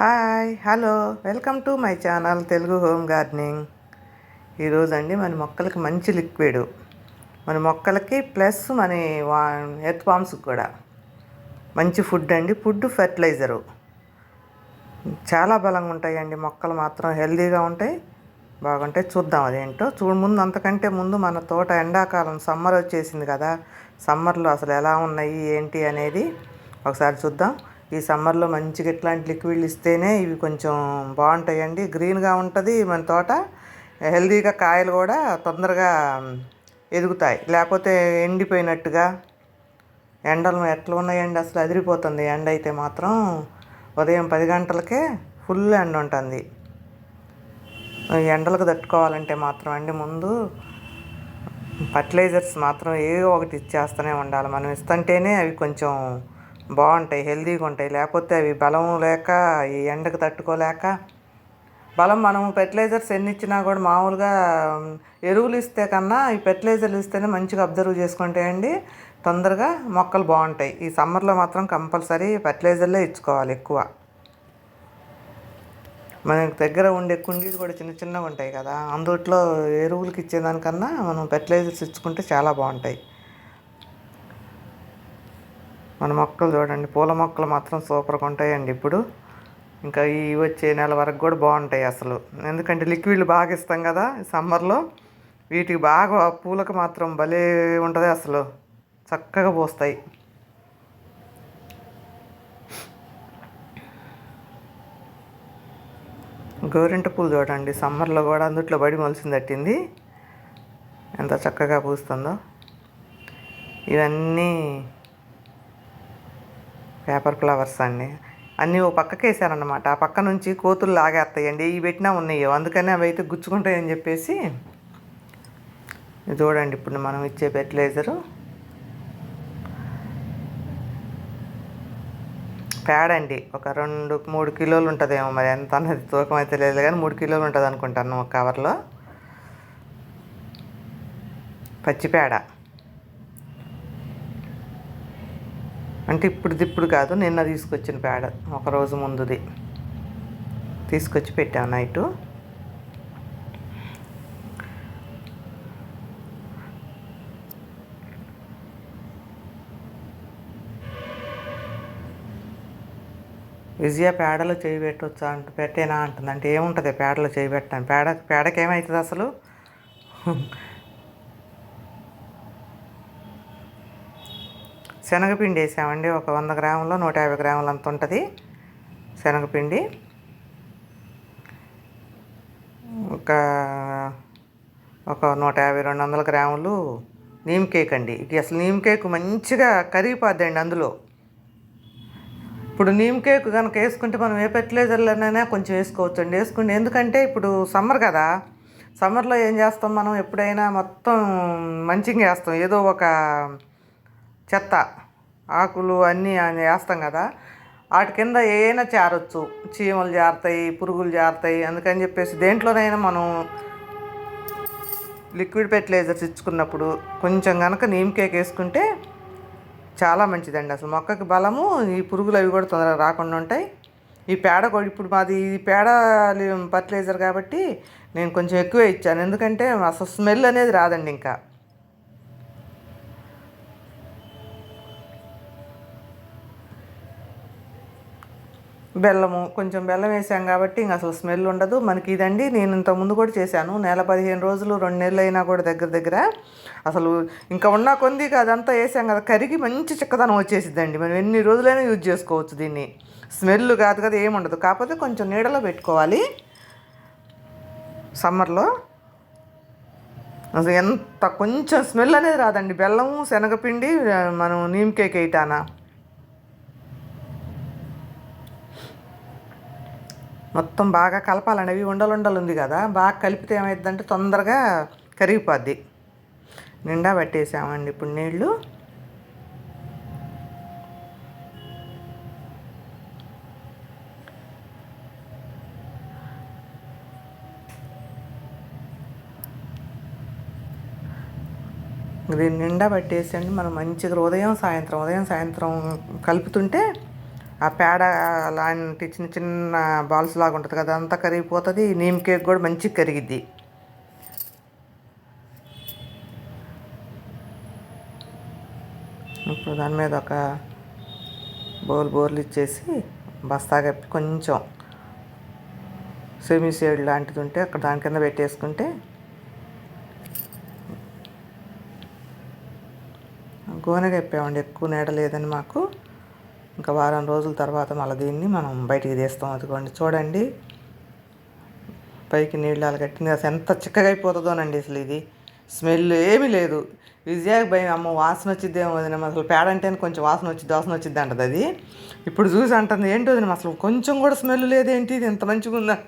Hi hello. Welcome to my channel Telugu home gardening. ఈరోజు అండి మన మొక్కలకి మంచి లిక్విడ్. మన మొక్కలకి ప్లస్ మన ఎర్త్ పామ్స్కి కూడా మంచి ఫుడ్ అండి. Food fertiliser. చాలా బలంగా ఉంటాయండి. మొక్కలు మాత్రం హెల్తీగా ఉంటాయి బాగుంటాయి. చూద్దాం అదేంటో. చూడు ముందు అంతకంటే ముందు మన తోట ఎండాకాలం సమ్మర్ వచ్చేసింది కదా. సమ్మర్లో అసలు ఎలా ఉన్నాయి ఏంటి అనేది ఒకసారి చూద్దాం. ఈ సమ్మర్లో మంచిగా ఇట్లాంటి లిక్విడ్లు ఇస్తేనే ఇవి కొంచెం బాగుంటాయండి. గ్రీన్గా ఉంటుంది మన తోట. హెల్తీగా కాయలు కూడా తొందరగా ఎదుగుతాయి. లేకపోతే ఎండిపోయినట్టుగా ఎండలు ఎట్లా ఉన్నాయండి? అసలు అదిరిపోతుంది. ఎండ అయితే మాత్రం ఉదయం పది గంటలకే ఫుల్ ఎండ ఉంటుంది. ఎండలకు తట్టుకోవాలంటే మాత్రం అండి ముందు ఫర్టిలైజర్స్ మాత్రం ఏదో ఒకటి ఇచ్చేస్తూనే ఉండాలి. మనం ఇస్తుంటేనే అవి కొంచెం బాగుంటాయి హెల్తీగా ఉంటాయి. లేకపోతే అవి బలం లేక ఈ ఎండకు తట్టుకోలేక బలం మనం ఫెర్టిలైజర్స్ ఎన్ని ఇచ్చినా కూడా మామూలుగా ఎరువులు ఇస్తే కన్నా ఈ ఫెర్టిలైజర్లు ఇస్తేనే మంచిగా అబ్జర్వ్ చేసుకుంటాయండి తొందరగా మొక్కలు బాగుంటాయి. ఈ సమ్మర్లో మాత్రం కంపల్సరీ ఫెర్టిలైజర్లే ఇచ్చుకోవాలి ఎక్కువ. మనకి దగ్గర ఉండే కుండీలు కూడా చిన్న చిన్నగా ఉంటాయి కదా అందుట్లో ఎరువులకి ఇచ్చేదానికన్నా మనం ఫెర్టిలైజర్స్ ఇచ్చుకుంటే చాలా బాగుంటాయి. మన మొక్కలు చూడండి పూల మొక్కలు మాత్రం సూపర్గా ఉంటాయండి ఇప్పుడు. ఇంకా ఈ వచ్చే నెల వరకు కూడా బాగుంటాయి అసలు. ఎందుకంటే లిక్విడ్లు బాగా ఇస్తాం కదా సమ్మర్లో. వీటికి బాగా పూలకు మాత్రం భలే ఉంటుంది అసలు. చక్కగా పోస్తాయి. గోరింట పూలు చూడండి సమ్మర్లో కూడా అందుట్లో బడి మొలిసింది తట్టింది. ఎంత చక్కగా పూస్తుందో. ఇవన్నీ పేపర్ ఫ్లవర్స్ అండి అన్నీ ఓ పక్కకి వేసారనమాట ఆ పక్క నుంచి కోతులు లాగేస్తాయండి. ఇవి పెట్టినా ఉన్నాయో. అందుకని అవి అయితే గుచ్చుకుంటాయని చెప్పేసి చూడండి ఇప్పుడు మనం ఇచ్చే ఫెర్టిలైజరు. పేడండి. ఒక రెండు మూడు కిలోలు ఉంటుందేమో మరి. ఎంత అన్నది తూకం అయితే లేదు కానీ మూడు కిలోలు ఉంటుంది అనుకుంటాను ఒక కవర్లో. పచ్చి పేడ. అంటే ఇప్పుడు ఇప్పుడు కాదు నిన్న తీసుకొచ్చిన పేడ. ఒక రోజు ముందుది. తీసుకొచ్చి పెట్టాను నైటు. విజయ పేడలో చేయి పెట్టవచ్చా అంట పెట్టేనా అంటుంది. అంటే ఏముంటుంది పేడలో చేయి పెట్టాను పేడ పేడకేమవుతుంది అసలు శనగపిండి వేసామండి. ఒక వంద గ్రాములు నూట యాభై గ్రాములు అంత ఉంటుంది. శనగపిండి. ఒక ఒక నూట యాభై రెండు వందల గ్రాములు నీమ్ కేక్ అండి. అసలు నీమ్ కేక్ మంచిగా కరిగిపోద్దండి అందులో. ఇప్పుడు నీమ్ కేక్ కనుక వేసుకుంటే మనం ఏ ఫెర్టిలైజర్లోనైనా కొంచెం వేసుకోవచ్చు అండి వేసుకుంటే ఎందుకంటే ఇప్పుడు సమ్మర్ కదా. సమ్మర్లో ఏం చేస్తాం మనం? ఎప్పుడైనా మొత్తం మంచిగా వేస్తాం ఏదో ఒక చెత్త ఆకులు అన్నీ వేస్తాం కదా వాటి కింద ఏమైనా చేరొచ్చు చీమలు జారుతాయి పురుగులు జారుతాయి అందుకని చెప్పేసి దేంట్లోనైనా మనం లిక్విడ్ ఫెర్టిలైజర్స్ ఇచ్చుకున్నప్పుడు కొంచెం కనుక నీమ్ కేక్ వేసుకుంటే చాలా మంచిదండి అసలు. మొక్కకి బలము ఈ పురుగులు అవి కూడా తొందరగా రాకుండా ఉంటాయి. ఈ పేడ కూడా ఇప్పుడు మాది ఈ పేడ ఫర్టిలైజర్ కాబట్టి నేను కొంచెం ఎక్కువే ఇచ్చాను. ఎందుకంటే అసలు స్మెల్ అనేది రాదండి ఇంకా. బెల్లము కొంచెం బెల్లం వేసాం కాబట్టి ఇంక అసలు స్మెల్ ఉండదు. మనకి ఇదండి నేను ఇంత ముందు కూడా చేశాను. నెల పదిహేను రోజులు రెండు నెలలు అయినా కూడా దగ్గర దగ్గర. అసలు ఇంకా ఉన్న కొంది అదంతా వేసాం కదా. కరిగి మంచి చిక్కదనం వచ్చేసిద్దండి. మనం ఎన్ని రోజులైనా యూజ్ చేసుకోవచ్చు దీన్ని. స్మెల్ కాదు కదా ఏముండదు కాకపోతే కొంచెం నీడలో పెట్టుకోవాలి. సమ్మర్లో అసలు ఎంత కొంచెం స్మెల్ అనేది రాదండి. బెల్లము శనగపిండి మనం నీమ్ కేక్ వేయటానా? మొత్తం బాగా కలపాలండి అవి ఉండలు ఉండలు ఉంది కదా బాగా కలిపితే ఏమైందంటే తొందరగా కరిగిపోద్ది. నిండా పట్టేసామండి ఇప్పుడు నీళ్ళు. దీన్ని నిండా పట్టేసండి మనం మంచిగా ఉదయం సాయంత్రం ఉదయం సాయంత్రం కలుపుతుంటే ఆ పేడ లాంటి చిన్న చిన్న బాల్స్ లాగా ఉంటుంది కదా అంతా కరిగిపోతుంది. నీమ్ కేక్ కూడా మంచిగా కరిగిద్ది. ఇప్పుడు దాని మీద ఒక బౌల్ బోర్లు ఇచ్చేసి బస్తా కప్పి కొంచెం సెమీ షేడ్ లాంటిది ఉంటే అక్కడ దాని కింద పెట్టేసుకుంటే గోనె కప్పామండి ఎక్కువ నీడ లేదని మాకు. ఇంకా వారం రోజుల తర్వాత మళ్ళీ దీన్ని మనం బయటికి తీస్తాం. అదిగోండి చూడండి. పైకి నీళ్ళు కట్టింది. అసలు ఎంత చిక్కగైపోతుందోనండి అసలు ఇది. స్మెల్ ఏమీ లేదు. విజయాకి భయం. అమ్మ వాసన వచ్చిద్దేమో వదిన. అసలు పేడ అంటే కొంచెం వాసన వచ్చింది వాసన వచ్చింది అంటది అది. ఇప్పుడు చూసి అంటుంది ఏంటి వదిన? అసలు కొంచెం కూడా స్మెల్ లేదేంటి ఇది? ఎంత మంచిగా ఉందంట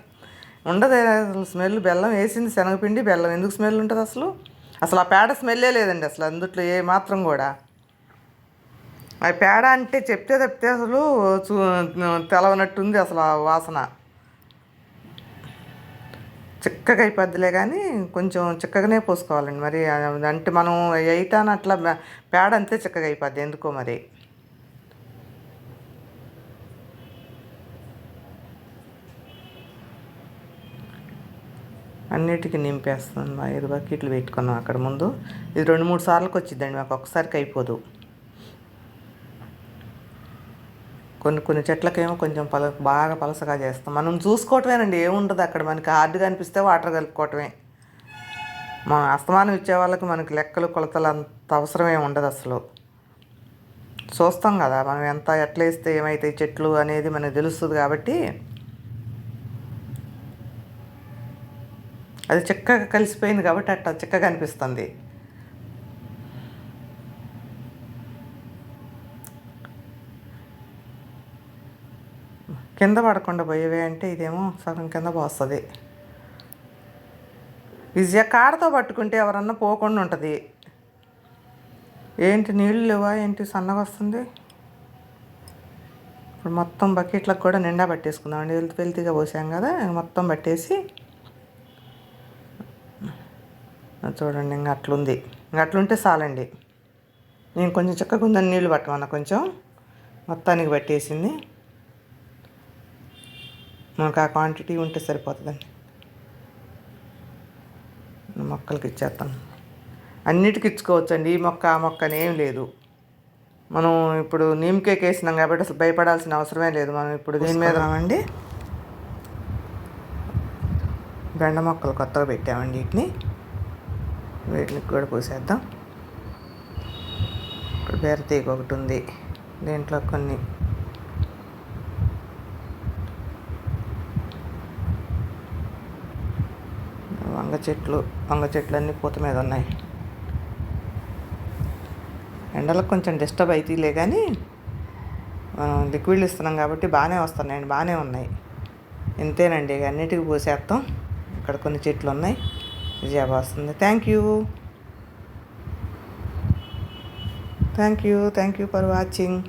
ఉండదు అసలు స్మెల్ బెల్లం వేసింది శనగపిండి బెల్లం. ఎందుకు స్మెల్ ఉంటుంది అసలు? అసలు ఆ పేడ స్మెల్లే లేదండి అసలు అందుట్లో ఏ మాత్రం కూడా. ఆ పేడ అంటే చెప్తే చెప్తే అసలు చూ తెలవనట్టుంది అసలు ఆ వాసన. చిక్కగా అయిపోద్దిలే కానీ కొంచెం చిక్కగానే పోసుకోవాలండి మరి. అంటే మనం ఎయిటాన్ అట్లా పేడ అంతే చిక్కగా అయిపోద్ది ఎందుకో మరి. అన్నిటికీ నింపేస్తుంది మా ఐదు బకెట్లు పెట్టుకున్నాం అక్కడ ముందు. ఇది రెండు మూడు సార్లకు వచ్చిందండి మాకు. ఒకసారికి అయిపోదు. కొన్ని కొన్ని చెట్లకేమో కొంచెం పల బాగా పలసగా చేస్తాం. మనం చూసుకోవటమేనండి ఏముండదు అక్కడ. మనకి హార్డ్గా అనిపిస్తే వాటర్ కలుపుకోవటమే. మా అస్తమానం ఇచ్చే వాళ్ళకి మనకి లెక్కలు కొలతలు అంత అవసరమే ఉండదు అసలు. చూస్తాం కదా మనం ఎంత ఎట్లా వేస్తే ఏమవుతాయి చెట్లు అనేది మనకు తెలుస్తుంది కాబట్టి. అది చిక్కగా కలిసిపోయింది కాబట్టి అట్లా చిక్కగా అనిపిస్తుంది. కింద పడకుండా పోయేవే అంటే ఇదేమో సగం కింద పోస్తుంది. విజయ కాడతో పట్టుకుంటే ఎవరన్నా పోకుండా ఉంటుంది. ఏంటి నీళ్ళు లేవా? ఏంటి సన్నగా వస్తుంది? ఇప్పుడు మొత్తం బకెట్లకు కూడా నిండా పట్టేసుకుందాం వెళ్తు వెళ్తిగా పోసాం కదా మొత్తం పట్టేసి చూడండి ఇంకా అట్లుంది. ఇంకా అట్లుంటే చాలండి నేను కొంచెం చక్కగా ఉందని నీళ్ళు పట్టమన్నా కొంచెం మొత్తానికి పట్టేసింది. మనకు ఆ క్వాంటిటీ ఉంటే సరిపోతుందండి. మొక్కలకి ఇచ్చేస్తాను అన్నిటికి ఇచ్చుకోవచ్చండి. ఈ మొక్క ఆ మొక్క అని ఏం లేదు. మనం ఇప్పుడు నీమ్ కేక్ వేసినాం కాబట్టి అసలు భయపడాల్సిన అవసరమే లేదు. మనం ఇప్పుడు దీని మీద అండి బెండ మొక్కలు కొత్తగా పెట్టామండి వీటిని. వీటిని కూడా పోసేద్దాం. ఇప్పుడు బీరతీగ ఒకటి ఉంది. దీంట్లో కొన్ని వంగ చెట్లు వంగ చెట్లు అన్నీ పూత మీద ఉన్నాయి. ఎండలకు కొంచెం డిస్టర్బ్ అవుతాయిలే కానీ మనం లిక్విడ్లు ఇస్తున్నాం కాబట్టి బాగానే వస్తున్నాయండి బాగానే ఉన్నాయి. ఇంతేనండి అన్నిటికీ పోసేస్తాం ఇక్కడ కొన్ని చెట్లు ఉన్నాయి. విజయాబా వస్తుంది. Thank you thank you thank you for watching